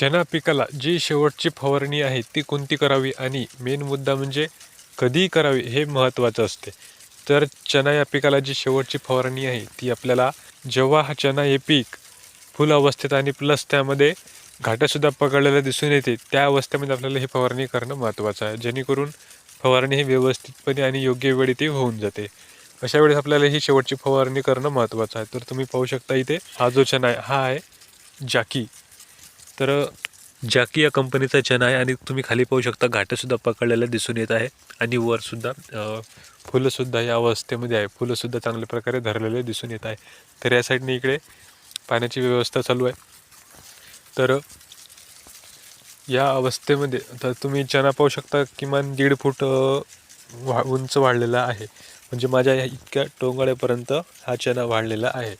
चना पिकाला जी शेवटची फवारणी आहे ती कोणती करावी? आणि मेन मुद्दा म्हणजे कधी करावी हे महत्त्वाचं असते. तर चना या पिकाला जी शेवटची फवारणी आहे ती आपल्याला जेव्हा हा चना हे पीक फुल अवस्थेत आणि प्लस त्यामध्ये घाटासुद्धा पकडलेलं दिसून येते त्या अवस्थेमध्ये आपल्याला ही फवारणी करणं महत्त्वाचं आहे. जेणेकरून फवारणी ही व्यवस्थितपणे आणि योग्य वेळी ती होऊन जाते. अशा वेळेस आपल्याला ही शेवटची फवारणी करणं महत्त्वाचं आहे. तर तुम्ही पाहू शकता इथे हा जो चना आहे हा आहे जाकी. तर जाकी या कंपनीचा चना आहे आणि तुम्ही खाली पाहू शकता घाटंसुद्धा पकडलेलं दिसून येत आहे आणि वरसुद्धा फुलंसुद्धा या अवस्थेमध्ये आहे. फुलंसुद्धा चांगल्या प्रकारे धरलेले दिसून येत आहे. तर या साईडने इकडे पाण्याची व्यवस्था चालू आहे. तर या अवस्थेमध्ये तर तुम्ही चना पाहू शकता किमान दीड फूट वा उंच वाढलेला आहे. म्हणजे माझ्या या इतक्या टोंगळ्यापर्यंत हा चना वाढलेला आहे.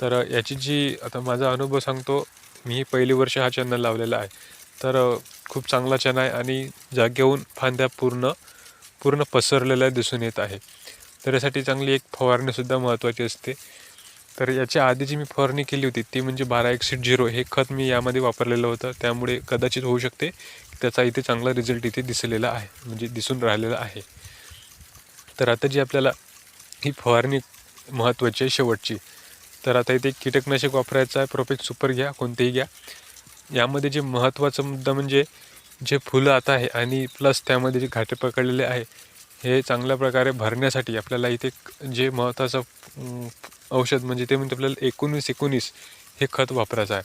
तर याची जी आता माझा अनुभव सांगतो मी पहिली वर्ष हा चॅनल लावलेला आहे. तर खूप चांगला चना आहे आणि जागेहून फांद्या पूर्ण पूर्ण पसरलेल्या दिसून येत आहे. तर यासाठी चांगली एक फवारणीसुद्धा महत्त्वाची असते. तर याच्या आधी जी मी फवारणी केली होती ती म्हणजे बारा एकसष्ट झिरो हे खत मी यामध्ये वापरलेलं होतं. त्यामुळे कदाचित होऊ शकते त्याचा इथे चांगला रिझल्ट इथे दिसलेला आहे म्हणजे दिसून राहिलेला आहे. तर आता जी आपल्याला ही फवारणी महत्त्वाची आहे शेवटची तर आता इथे कीटकनाशक वापरायचं आहे. प्रोपेक्ट सुपर घ्या कोणतेही घ्या. यामध्ये जे महत्त्वाचा मुद्दा म्हणजे जे फुलं आता आहे आणि प्लस त्यामध्ये जे घाटे पकडलेले आहे हे चांगल्या प्रकारे भरण्यासाठी आपल्याला इथे जे महत्त्वाचं औषध म्हणजे ते म्हणजे आपल्याला एकोणीस एकोणीस हे खत वापरायचं आहे.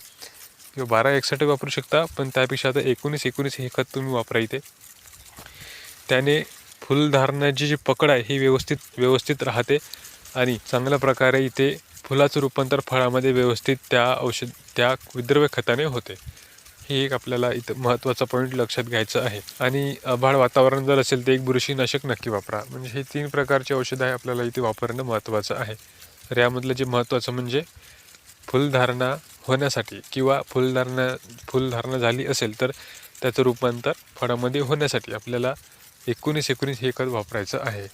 किंवा बारा एकसष्ट वापरू शकता पण त्यापेक्षा आता एकोणीस एकोणीस हे खत तुम्ही वापरा इथे. त्याने फुलधारणाची जी पकड आहे ही व्यवस्थित व्यवस्थित राहते आणि चांगल्या प्रकारे इथे फुलाचं रूपांतर फळामध्ये व्यवस्थित त्या औषध त्या विद्रव्य खताने होते. हे एक आपल्याला इथं महत्त्वाचा पॉईंट लक्षात घ्यायचं आहे. आणि आभाळ वातावरण जर असेल तर एक बुरशीनाशक नक्की वापरा. म्हणजे हे तीन प्रकारचे औषध आहे आपल्याला इथे वापरणं महत्त्वाचं आहे. तर यामधलं जे महत्त्वाचं म्हणजे फुलधारणा होण्यासाठी किंवा फुलधारणा फुलधारणा झाली असेल तर त्याचं रूपांतर फळामध्ये होण्यासाठी आपल्याला एकोणीस एकोणीस हे खत वापरायचं आहे.